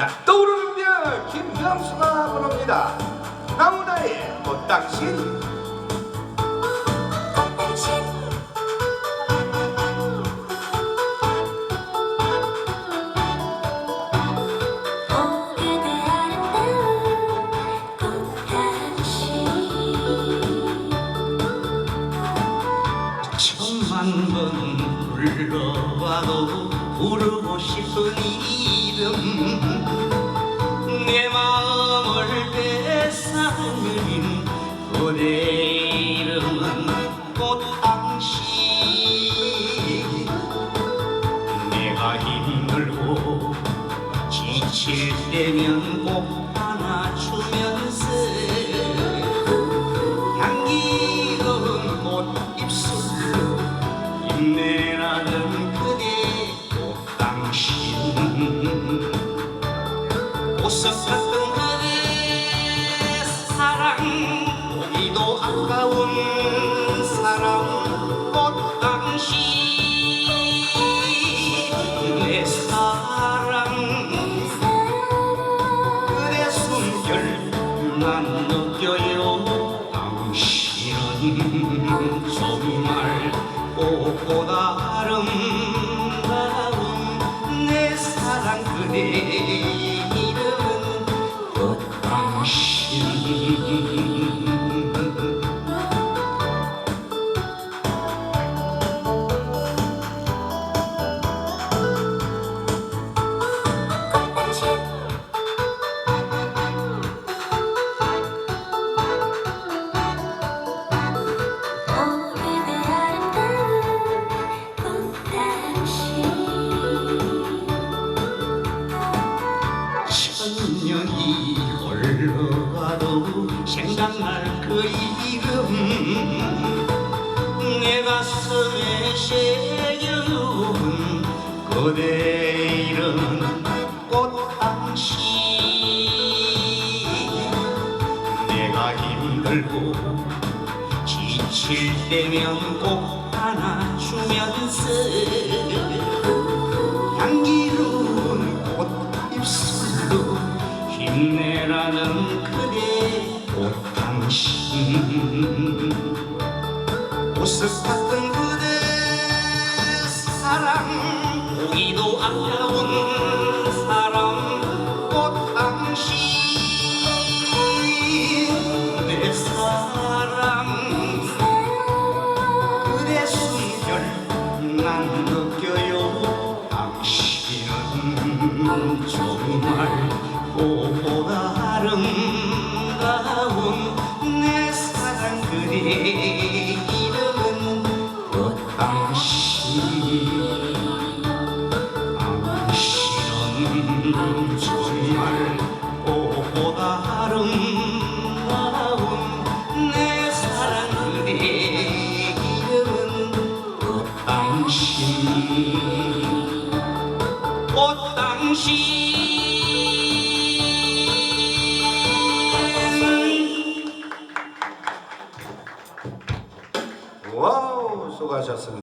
자 떠오르는 배우 김명수가 부릅니다. 나무다의 꽃당신 천만 번 불러와도 부르고 싶은 이름. 내 마음을 뺏어들인 그대 이름은 꽃당신. 내가 힘들고 지칠 때면 꼭 안아주면서 같은 그대 사랑 보기도 아까운 사랑 꽃당신 내 사랑 그대 숨결 난 느껴요. 당신은 정말 꽃보다 아름다운 내 사랑 그대 Mm-hmm. 생각날 그 이름. 내 가슴에 새겨놓은 그대 이름 꽃당신. 내가 힘들고 지칠 때면 꼭 안아주면서 향기로운 꽃 입술로 힘내라는 그대 꽃당신 보석 같은 그대 사랑 보기도 아까운 사랑 꽃당신 내 사랑. 그대 숨결 난 느껴요. 당신은 정말 꽃보다 아름 다운 내 사랑 그대 이름은 꽃당신 당신은 정말 꽃보다 아름다운 내 사랑 그대 이름은 꽃당신. 꽃당신 하셨습니다.